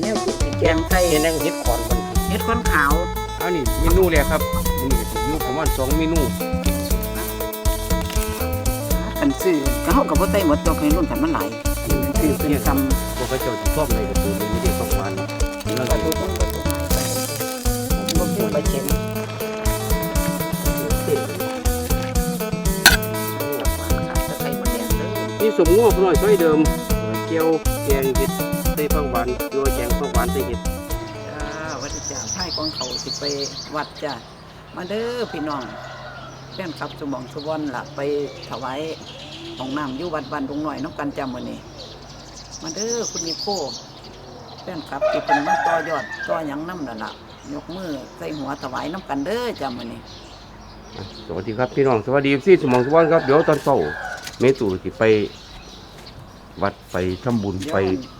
แนวคิดสิแกงใส่เห็นนั่งเฮ็ดขอนมันเฮ็ดข้อนขาวเอานี่เมนูแรกครับมื้อนี้ก็สิอยู่ประมาณสองเมนูคันซื้อก็เฮาก็บ่ใส่หมดตัวเคยรุ่นกันมันหลายซื้ซื้ออเป็เป็นนซ้ซ้ำพวกเขาเจ้าสิชอบในกระตูนนี่ได้ของหวานนี่เราำประสิตูต้องประตูบ่พูดไปเข็มใส่หมดแดงเลยมีสมงัวพน้อยซอยเดิมเกี๊ยวแกงเห็ดใส่ ผักหวานยัวแกงผักหวานใส่เห็ดจ้าวัดจ้าท้ายกองเขาสิไปวัดจ้ามาเด้อพี่น้องแฟนคลับสมองสุวรรณล่ะไปถวายของน้ำอยู่วัดบ้านดงหน่อยน้องกันจำมื้อนี้มาเด้อคุณนิโคแฟนคลับที่เป็นมาต่อยอดต่อหยังน้ำนั่นล่ะยกมือใส่หัวถวายน้ำกันเด้อจำมื้อนี้อะสวัสดีครับพี่น้องสวัสดีพี่สมองสวัสดิ์ครับเดี๋ยวตอนเช้าเมตูสิไป วัดไปทำบุญไปไ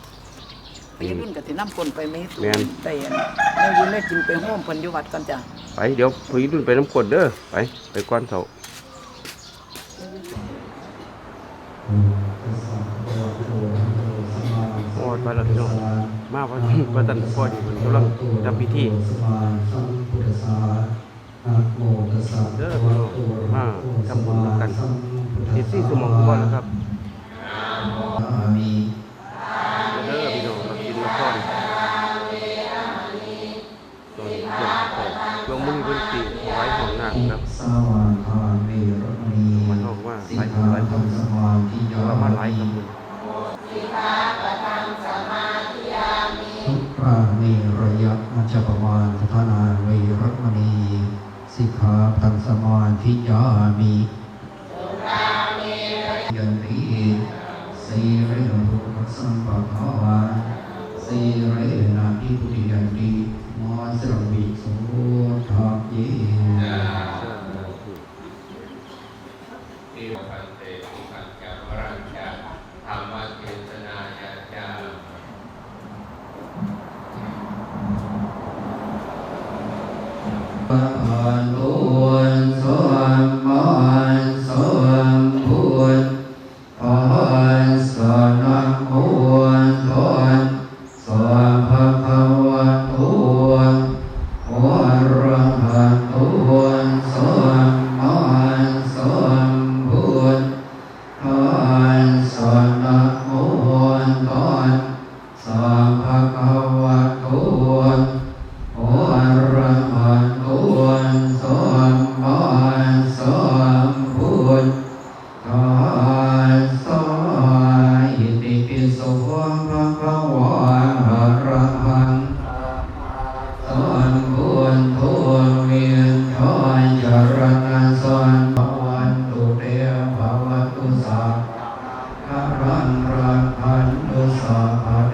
ปรุ่นกับที่น้ำคนไปไม่สูแม่นได้อันแนวอยืนได้กินไปห้อมเพันอยุวัดกันจ้ะไปเดี๋ยวพี่รุ่นไปน้ำกรดเด้อไปไปก้อนเสาโอ้ยไปแล้วพี่น้องมาพระพระตันพอดีมันกำลังทำพิธีเด้อพี่น้องมาทำบุญนำกันที่ซี่สมองสวัสดิ์นะครับ มาธิยามิยันติสีเรหุสัมปะภาวะสีเรนะพิพุติยันติมอสร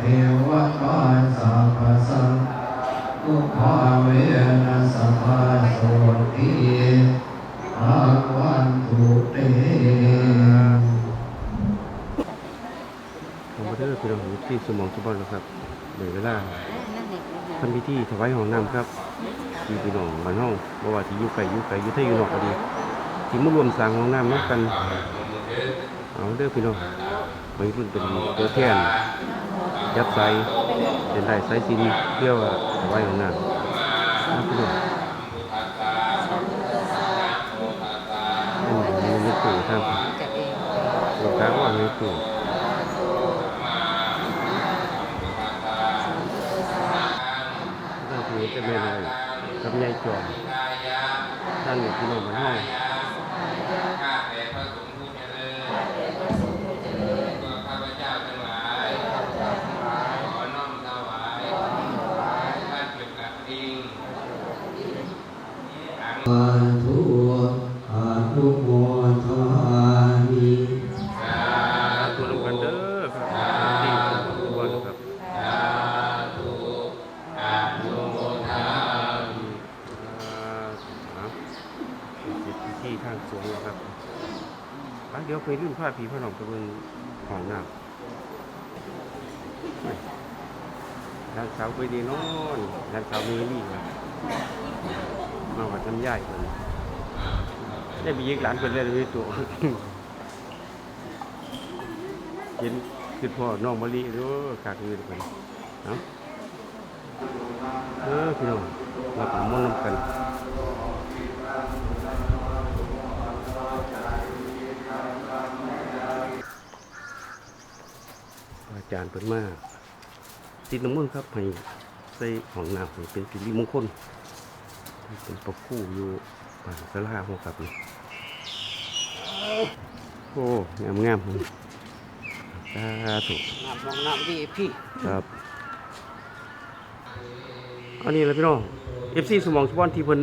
เทวตาสัพพะสังทุกขาเวนะสัพพะโสติอาวันตุเตผมเด้อพี่น้องอยู่ที่สมองสวัสดิ์แล้วครับเดี๋ยวเวลาทำพิธีถวายห้องน้ำครับที่พี่น้องบ้านห้องบ่ว่าที่อยู่ไกลอยู่ไกลอยู่ไทยอยู่นอกก็ดีที่มารวมสร้างห้องน้ำนับกันเอาเด้อพี่น้องไปรุ่นเป็นตัวแทน ยับไซเป็นได้ไซซินเรียกว่าถวายห้องน้ำเอาพี่น้องอันนี้มีตู้ครับลูกค้าว่ามีตู้นั่นคือจะเป็นอะไรกับยายจอมท่านอยู่ที่โน่นมันห้อง ข้าแต่พระสงฆ์ผู้เจริญก็ข้าพเจ้าทั้งหลายขอน้อมถวายท่านเกี่ยวกับจริง ธุอานุโมทามิตัวลงกันเด้อครับที่ตัวนครับสานุโมทามิที่ทางสูงนะครับเดี๋ยวไปรุ่นผ้าผีพระหนองตะเบิงของน้ำร้านสาวไปดีนอนร้านสาวเมลี่ครับ มาวัดน้ำย่ายคนได้ไปยิกหลานคนเล่นไม่ตัวเห็นคือพ่อน้องมะลิรู้ขากเงินไปเนาะพี่น้องรับน้ำมนต์น้ำกันอาจารย์เปิดมากติดน้ำมันครับให้ใส่ของน้ำเป็นสิริมงคล เป็นประคู่อยู่ป่านสลาของครับนี่โอ้งามงามๆเลยสาธุน้ำของน้ำดีพี่ครับอันนี้แหละพี่น้องเอฟซีสมองสปอนที่เพิ่น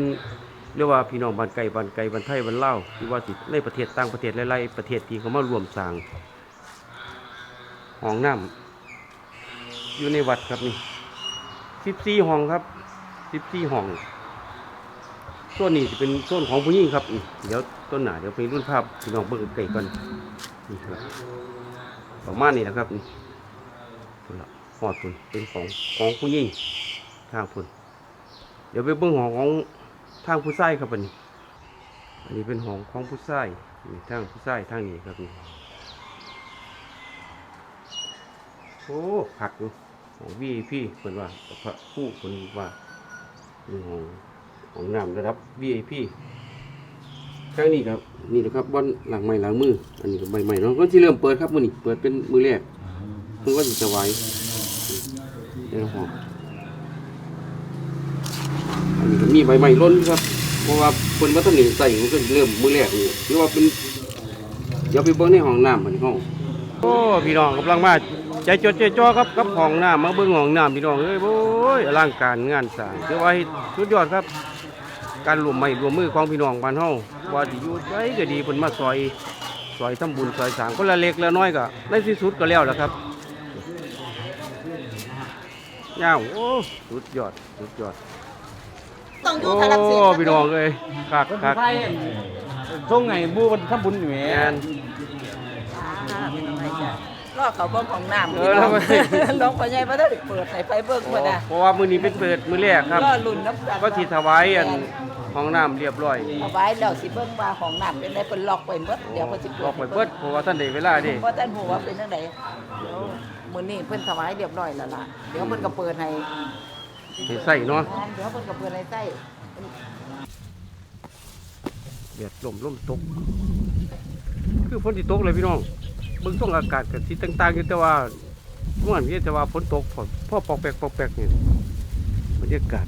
เรียกว่าพี่น้องบ้านไก่บ้านไก่บ้านไทยบ้านลาวที่ว่าสิในประเทศต่างประเทศหลายๆประเทศที่เขามารวมสร้างห้องน้ำอยู่ในวัดครับนี่สิบสี่ห้องครับสิบสี่ห้อง ส่วนนี้จะเป็นส่วนของผู้หญิงครับ เดี๋ยวต้นหนาเดี๋ยวไปรุ่นภาพพี่น้องเบิ่งไก่กันนี่ครับประมาณนี้นะครับนี่พุ่นละหอดพุ่นเป็นของของผู้หญิงทางพุ่นเดี๋ยวไปเบิ่งของของทางผู้ชายครับอันนี้อันนี้เป็นของของผู้ชายนี่ทางผู้ชายทางนี้ครับนี่โอ้ผักดูของวีพี่เพิ่นว่าพระผู้เพิ่นว่าเป็นของ ของน้ำระดับ VIP ข้างนี้ครับนี่นะครับบอนหลังใหม่หลังมือ อันนี้ก็ใบใหม่เนาะก็ที่เริ่มเปิดครับมื้อนี้เปิดเป็นมือแรกเพิ่งว่าจะไหว้ในห้องอันนี้ก็มีใบไม้ล้นครับเพราะว่าคนวัฒนธรรมใส่มันก็เริ่มมือแรกนี่หรือว่าเป็นเดี๋ยวไปเบิ่งในห้องน้ำมันห้องโอ้พี่น้องกำลังมาใจจดใจจ่อครับกับห้องน้ำมาเบิ่งห้องน้ำพี่น้องเอ้ยโอ้ยอลังการงานสร้างถือว่าสุดยอดครับ การรวมไม้รวมมือของพี่น้องบ้านเฮาว่าสิอยู่ไว้ก็ดีเพิ่นมาซอยซอยทำบุญซอยสร้างคนละเล็กละน้อยก็ในที่สุดก็แล้วล่ะครับยาวโอ้สุดยอดสุดยอดต้องอยู่โอ้ทารักเสียพี่น้องเอ้ยคักคักไฟช่วงไงบูมันทำบุญอยู่แหมแมน รอเขาเบิ่งของน้ำเออแล้วมันหลวงพ่อใหญ่บ่ได้เปิดให้ไปเบิ่งบ่ได้เพราะว่ามื้อนี้เป็นเปิดมื้อแรกครับ รอลุ้นน้ำกันก็สิถวายอันห้องน้ำเรียบร้อยเอาไว้แล้วสิเบิ่งว่าของน้ำเป็นไดเพิ่นล็อกไว้หมดเดี๋ยวเพิ่นสิบอกไปเบิดเพราะว่าท่านได้เวลาเดิบ่ทันฮู้ว่าเป็นจังไดเดี๋ยวมื้อนี้เพิ่นถวายเรียบร้อยแล้วล่ะเดี๋ยวเพิ่นก็เปิดให้ให้ใส่เนาะเดี๋ยวเพิ่นก็เปิดให้ใส่แดดลมลมตก คือฝนสิตกเลยพี่น้อง เบิ่งช่วงอากาศก็สิต่างๆอยู่แต่ว่าเมื่อวานนี้แต่ว่าฝนตกพอพ่อปอกแปกปอกแปกนี่บรรยากาศ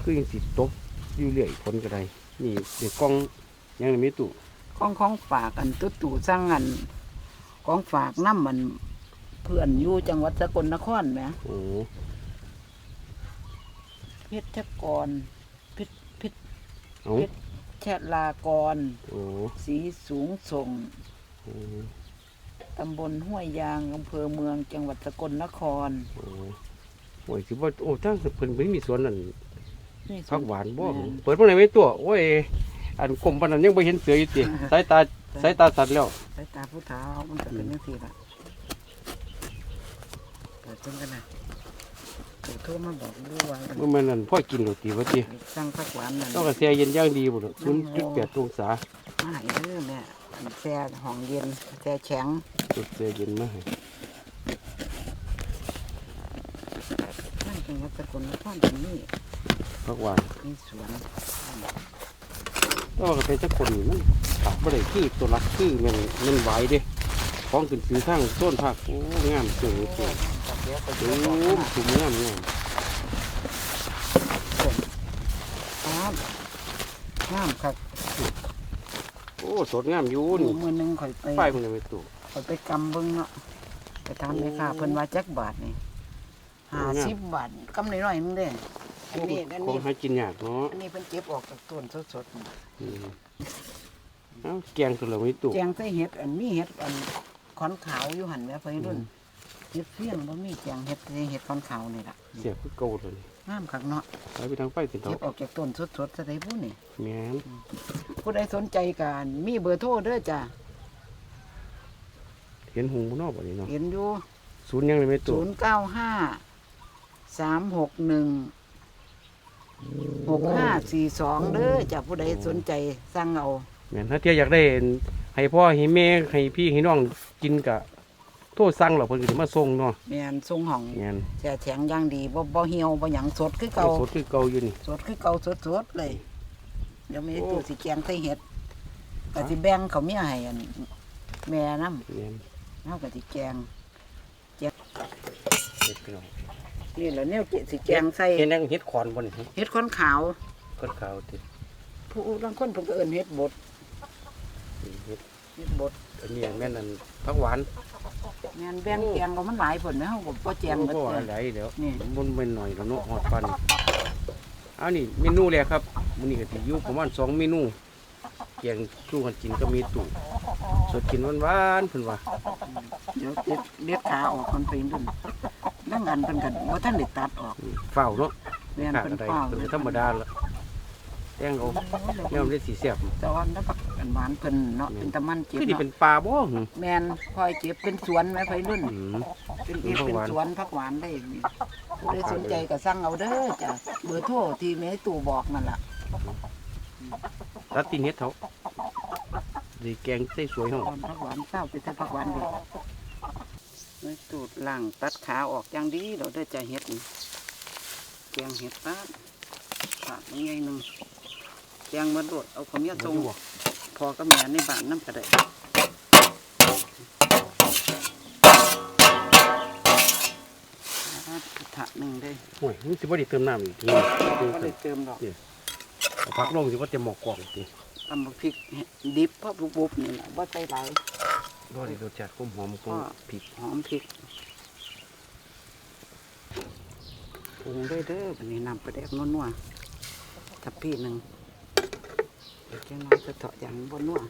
คือยังสิตกอยู่เรื่อยฝนก็ได้นี่เด็กกล้องยังมีตู้ของของฝากอันตุ๊ตู่สร้างอันของฝากน้ำมันเพื่อนอยู่จังหวัดสกลนครแหมโอ้เพชรกรเพชรเพชรเอาชลากร โอ้ สีสูงส่ง โอ้ตำบลห้วยยางอำเภอเมืองจังหวัดสกลนครโอ้โอ้ยสิบ่โอ้ทั้งเพิ่นเพิ่นมีสวนนั่นนี่ผักหวานบ่แม่นเปิดบ่ได้ไว้ตัว โอ้ย อันกลมปานนั้นยังบ่เห็นเสืออยู่ติสายตาสายตาสัตว์แล้ว สายตาผู้เฒ่ามันจะเป็นยังไงล่ะเปิดจังกันนะ เปิดโทรมาบอกดูว่าเมื่อมันนั่นพ่อกินโรตีว่าติสั่งผักหวานนั่นต้องกระแสเย็นอย่างดีบ่ล่ะ0.8องศามาให้เด้อแม่อันแช่ห้องเย็นแช่แข็งกระแสเย็นมาให้นั่นจังหวัดสกลนครตรงนี้ผักหวานมีสวนแต่ว่าก็เป็นจักคนนี่มันตัดบ่ได้คือตัวรักคือแมันมันไหวเด้ของขึ้นซื้อทางโซนภาคโอ้งามจังเลยโอ้ยเดี๋ยวไปโอ้เดี๋ยวบอกนะสุมงามงามครับงามครับโอ้สดงามอยู่ดูนี่มือหนึงข่อยไปไฟมันยังไม่ตุข่อยไปกำเบิ้งเนาะไปทำเลยค่ะเพิ่นว่าจักบาทนี่ห้าสิบบาทกำหน่อยๆนึงเด้อันนี้อันคงนี้ให้กินยากเนาะอันนี้เพิ่นเก็บออกจากต้นสดๆนี่ อืมเอ้าแกงตัวละไม่ตุแจงใส่เห็ดอันมีเห็ดอันขอนขาวอยู่หั่นแหม่เพิ่นรุ่น เห็ดเฟี้ยงบ่มีแจงเห็ดใส่เห็ดขอนขาวนี่ล่ะเสียบคือเก่าเลยงามคักเนาะไปไปทางไฟเป็นเถาเก็บออกจากต้นสดๆซะได้ผู้นี่ แม่นผู้ใดสนใจกันมีเบอร์โทรเด้อจ้ะเห็นหงส์บ่เนอกบ่นี้เนาะเห็นอยู่ ศูนย์ยังเลยไม่ตุศูนย์เก้าห้าสามหกหนึ่งหกห้าสี่สองเด้อจ้ะผู้ใดสนใจสั่งเอา แม่นถ้าเทียอยากได้ให้พ่อให้แม่ให้พี่ให้น้องกินกะ โทษสั่งหรอกเพิ่นก็สิมาส่งเนาะแม่นทรงห้องแม่นแช่แข็งอย่างดีบ่บ่เหี่ยวบ่หยังสดคือเก่าสดคือเก่าอยู่นี่ สดคือเก่าสดๆเลย เดี๋ยวมีโอ้ ตู้สิแกงใส่เห็ดก็สิแบ่งเขาวเมียให้อันแม่นำแม่นเฮาก็สิแกงเฮ็ดพี่น้องนี่แหละแนวจิสิแกงใส่เฮ็ดแนงเฮ็ดขอนบ่นี่เห็ดขอนขาวขอนขาวติผู้บางคนเพิ่นก็เอิ้นเห็ดบดเฮ็ด เห็ดบดอันนี้แม่นอันผักหวานแม่นแบ่งแกงก็มันหลายเพิ่นแม่เฮาก็บ่แจงหมดบ่เลอะไรยเดี๋ยวนี่มันเป็นหน่อยแล้วเนาะฮอดปานนี้เอานี่เมนูแรกครับมื้อนี้ก็สิอยู่ประมาณสองเมนูแกงสู้กันกินก็มีตู่สดกินหวานๆเพิ่นว่าเดี๋ยวเด็ดเด็ดขาออกคนไปนู่นนั่งอันเพิ่นก็บ่ทันได้ตัดออกเฝ้าวเนาะแม่นขาดเพิ่นอะไรเฝ้าเพิ่นก็ธรรมดาละแตงเอาแนวมันได้สีแซ่บแต่ว่าน้ำผัก อันหวานเพิ่นเนาะเป็นตะมันเจ็บคือนี่เนาะเป็นปลาบ่หึ แม่นคอยเก็บเป็นสวนไว้ไปรุ่นอืมเป็นเก็บผักเป็นหวานสวนผักหวานได้นี่ผู้ใดสนใจก็สั่งเอาเด้อจ้ะเบอร์โทรที่แม่ตู่บอกนั่นล่ะตัดตีนเฮ็ดเถาดีแกงใส่สวยเฮาตอนผักหวานเศร้าไปแต่ผักหวานดีแม่ตู่ล่างตัดขาออกอย่างดีเราได้อจะเฮ็ดนี่แกงเฮ็ดป้าดขาดยังไงหนึงแกงมาโดดเอาข้าวเหนียวตรงพ อกับแม่ในบ้านน้ำก็ได้กระทะหนึ่งได้โอ้ยมันสิบ่ได้เติมน้ำอีกทีเติมก็เติเลมยเติมดอกเอาผักลงสิว่าจะหมอกกล่องติตำบักพริกดิบเพราะบุบๆนี่แหละว่าใส่หลายบ่ได้รสชาติความหอมของพริกหอมพริกปรุงได้เด้อบันนี้นำไปแดกนัวๆทับพี่หนึ่ง เจ้าน้อยจะเถาะอย่างบนนัว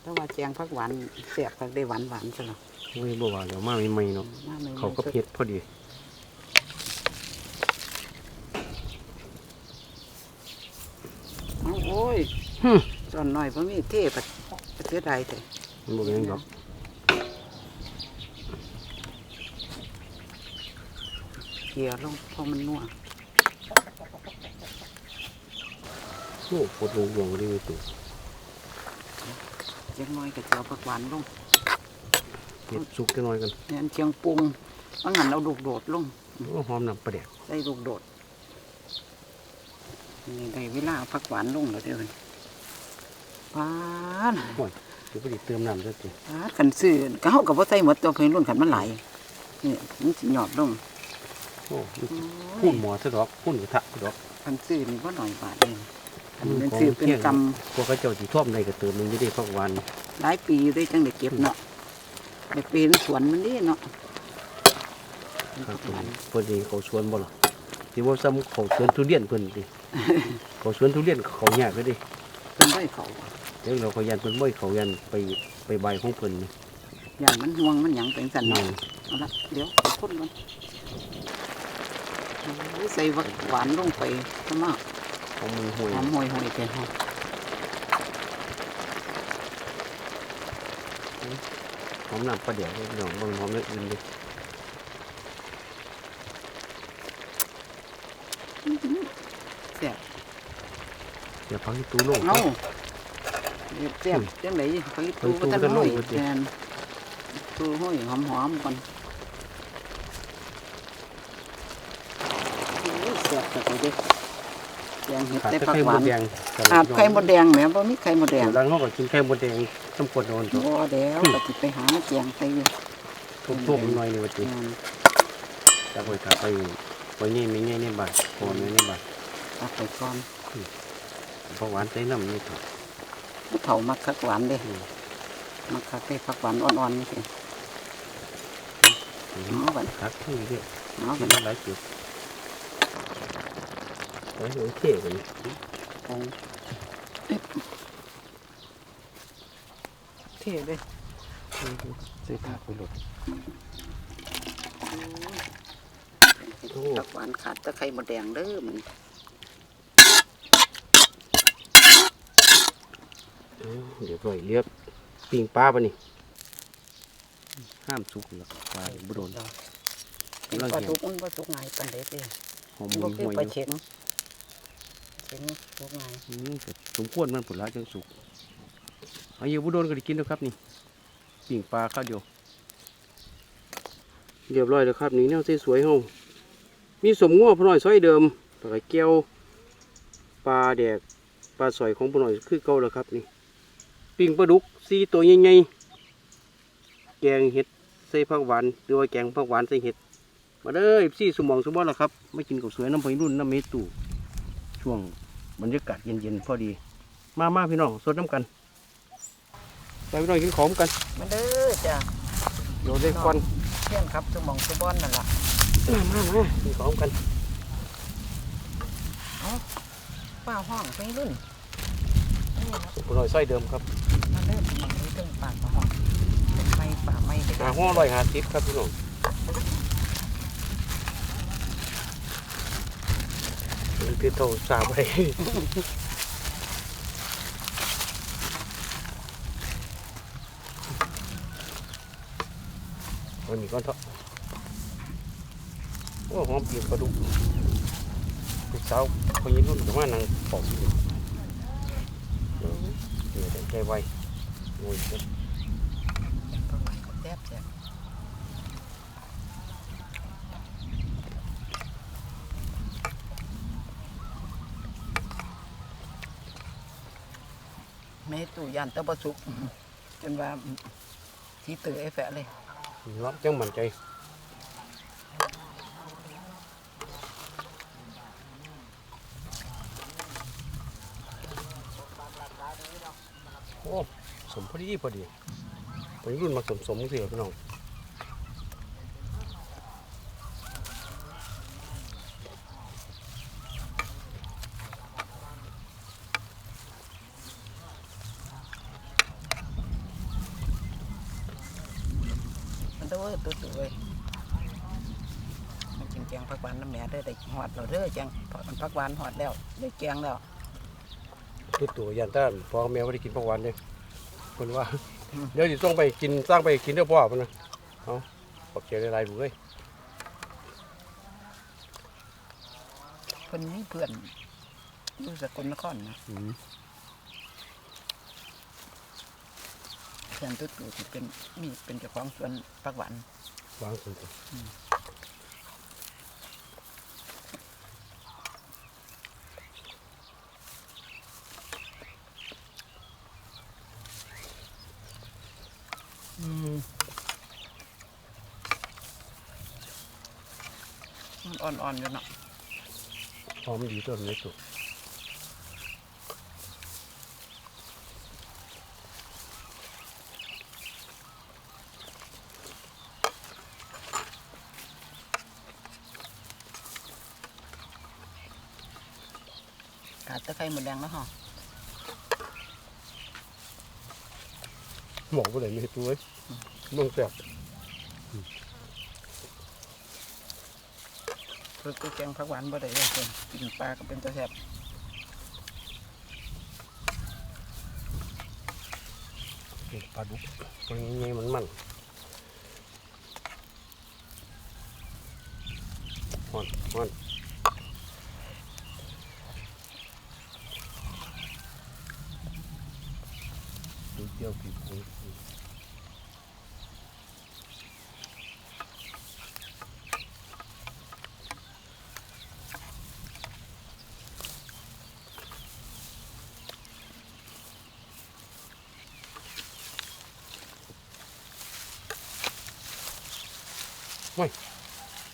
แต่ว่าแจงผักหวานเสียบผักได้หวานหวานๆจ้ะเนาะโอ้ยบ่ว่าแล้วมาใหม่ๆเนาะมาใหม่ๆเขาก็เผ็ดพอดีเอาโอ้ยหึจอนหน่อยเพราะมีเทปะเสียดายแต่มันบ่เป็นหยังดอกเกลียลงเพราะมันนัว โอ้ปวดลงวงเลยมีตู่จังน้อยก็จะเอาผักหวานลงเฮ็ดสุกจักหน่อยกันเนี่ยเชียงปรุงว่างั้นเอาลูกโดดลงโอ้หอมน้ำปลาแดกใส่ลูกโดดนี่ได้เวลาเอาผักหวานลงแล้วเดี๋ยวนี้ปานโอ้ยสิบ่ได้เติมน้ำซะติปานกันซื้อก็เฮาก็บ่ใส่หมดตัวเพิ่นรุ่นขันมันหลายนี่มันสิหยอดลงโอ้มันสิพุ่นหมอซะดอกพุ่นกระทะซะดอกคันซื้อนี่บ่น้อยบาทเอง อันเป็นซื้อเป็นกำพวกเขาเจ้าสิท่วมในก็เติมหนึงอยู่ได้พักหวานหลายปีอยู่ได้จังได้เก็บเนาะได้เป็นสวนมันนี่เนาะเป็นครัผับกผมหวานเพิ่นสิเขาสวนบ่ล่ะสิว่าซ้ำเขาสวนทุเรียนเพิ่นติเขาสวนทุเรียนเขายากเลยดิเพิ่นได้เขาเดี๋ยวเราเขายันเพิ่นบ่ให้เขายันไปไปใบของเพิ่นนี่อย่างมันห่วงมันหยังเป็นสันนั่เนาะนเอาละเดี๋ยวขอพ่นมันโอ้ยใส่ผักหวานลงไปทำไม ของมือห่วยหอมห่วยห่วยแกหอมหอมน้ำปลาเดี๋ยวพี่น้องเบิ่งหอมอย่างอื่นดิแซ่บเดี๋ยวพักที่ตู้โลกเอาเรียบแซ่บจังไหนไปตู้ก็ตั้งห้อยแทนตู้ห้อยหอมหอมๆก่อนโอ้ยแซ่บจังเลยเด็ก แดงเห็ดขาดได้แต่ผักไข่หมวาดนแดงขาดไข่มดแดงแหมบ่มีไข่มดแดงหลังเขาก็กินไข่มดแดงน้ำกรดโดนตัวบ่แล้วก็สิไปหาแจงใส่อยู่ทุบๆหน่อยนี่ว่าติแม่นจากไว้ถ้าไปไว้นี่มีไงในบ้านพอในในบ้านตักไปก่อนเพราะหวานใส่น้ำนี่เถอะผู้เฒ่ามักผักหวานเด้มักคักได้ผักหวานอ่อนๆนี่สิเอาบัดคักที่เด้อเอากิบันดมาหลายจุด โอ้ยโอเคกันนี่ปรุงเอ๊ะเท่เลยใส่ผักไปหลดโอ้ผักหวานขาดแตะไคร้มดแดงเด้อมันเอาเดี๋ยวปล่อยเรียบปิงปลาปะนี่ ห้ามสุกหรอกปลาบุโดนเป็นกำลังปลาเหี่ยวทุกมันปลาทุกง่ายปานใดเด้หอมบ่มือคือห่วยปลาอยู่เข็ง เข็งทุกง่ายอืมก็สมควรมันผลละจังสุกเอาอยู่บุโดนก็ได้กินแล้วครับนี่ปิ่งปลาข้าวเดียวเรียบร้อยแล้วครับนี่แนวสวยๆเฮามีสมง้อพอหน่อยซอยเดิมปลาแก้วปลาแดกปลาสอยของพอหน่อยคือเก่าแล้วครับนี่ปิ่งปลาดุกสี่ตัวใหญ่ๆแกงเห็ดใส่ผักหวานหรือว่าแกงผักหวานใส่เห็ดมาเด้อซี่สมองสมบัติแล้วครับไม่กินกับสวยน้ำพอยรุ่นน้ำเมตูช่วง บรรยากาศเย็นๆพอดี มามาพี่น้องสดน้ำกันไปพี่น้องกินของกันมาเด้อจ้ะเดี๋ยวได้ควันเที่ยงครับสมองสบอนนั่นล่ะมามามากินของกันป้าห้องไปรุ่นนี่ล่ะสุกหน่อยซอยเดิมครับมาเด้อสมองนี้เรื่องปากป้าห้องเป็นไม้ป่าไม้เด็กหาห้อร้อยหาสิบครับพี่น้องมัน คือเท่าสาบไปวันนี้ก็เถอะโอ้หอมเปลี่ยนปลาดุกลูกสาวคนยินรุ่นแต่ว่านังปอกอยู่เดี๋ยวใจไวโอ้ยประมาณแซ่บแซ่บ แม่ตู่ยันตะบสุกจนว่าที่เตือไอ้แฝะเลยรับจังมันใจโอ้สมพอดีพอดีพอดีรุ่นมาสมสมเสียพี่น้อง้อตัวสวยมันกินแกงผักหวานน้ำแม่ได้ได้หอดเราเด้อแกงผักหวานหอดแล้วได้แกงแล้วตัวตัวยันต้านพ่อแม่ไม่ได้กินพักวันเลยคนว่า เดี๋ยวจะต้องไปกินสร้างไปกินเด้อพ่อมันนะเอาปักเจริญไรบุ้ยคนนี้เพื่อนอยู่สกลนครนะ อืมเพื่อนตัวตู่ที่เป็นมีเป็นเจ้าของสวนผักหวานวางส่วนตัวอืมมันอ่อนๆอยู่เนาะ หอมดีตัวนี้ตัว ขาดตะไคร้หมดแดงแล้วฮะหมอกไปเลยไม่ตัวเอ้ยมึงแสบคือตัวแกงผักหวานบ่ได้เลยเพิ่นกินปลาก็เป็นตะแซ่บปลาดุกตัวนี้มันมันฮอนฮอนดูเจียวกี่คน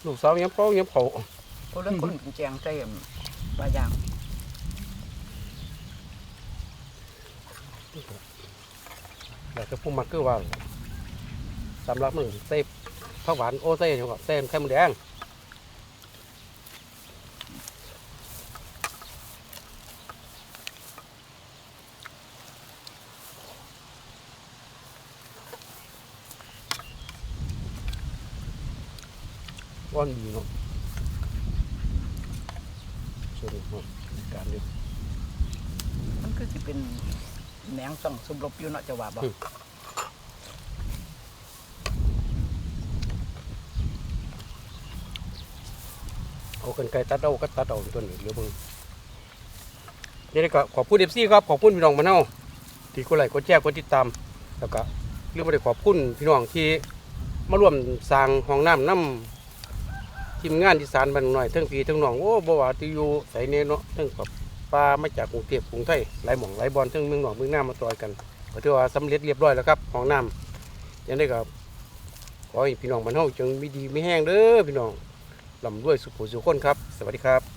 ลูกสาวยังเป้ายังเผาคนละคนเป็นแจงใส่ปลาย่างอยากจะพูดมักเกอร์ว่าสำหรับมึงเซฟผักหวานโอเซ่ยังก็เซมไข่มดแดง ว่านดีเนาะส่วนนี้เนาะการนี้มันคือสิเป็นแหนงส่องสมรบอยู่เนาะจะว่าบ่อืมเอากันไกลตัดเอาก็ตัดเอาตัวนี้เดี๋ยวมึงนี่ก็ขอบคุณเอฟซีครับขอบคุณพี่น้องมาเน่าที่กดไลค์กดแชร์กดติดตามแล้วก็หรือบ่ได้ขอบคุณพี่น้องที่มาร่วมสร้างห้องน้ำน้ำ ทีมงานอีสารบ้านหน่อยทั้งพี่ทั้งน้องโอ้บ่ว่าติอยู่ใสเนเนาะทั้งกับปลามาจากกรุงเทพกรุงไทยหลายหม่องหลายบอลทั้งเมืองนองเมืองหน้ามาต่อยกันก็ถือว่าสำเร็จเรียบร้อยแล้วครับห้องน้ำยังได้กับขอให้พี่น้องบ้านเฮาจงมีดีมีแห้งเด้อพี่น้องลำรวยสุขสุขคนครับ สวัสดีครับ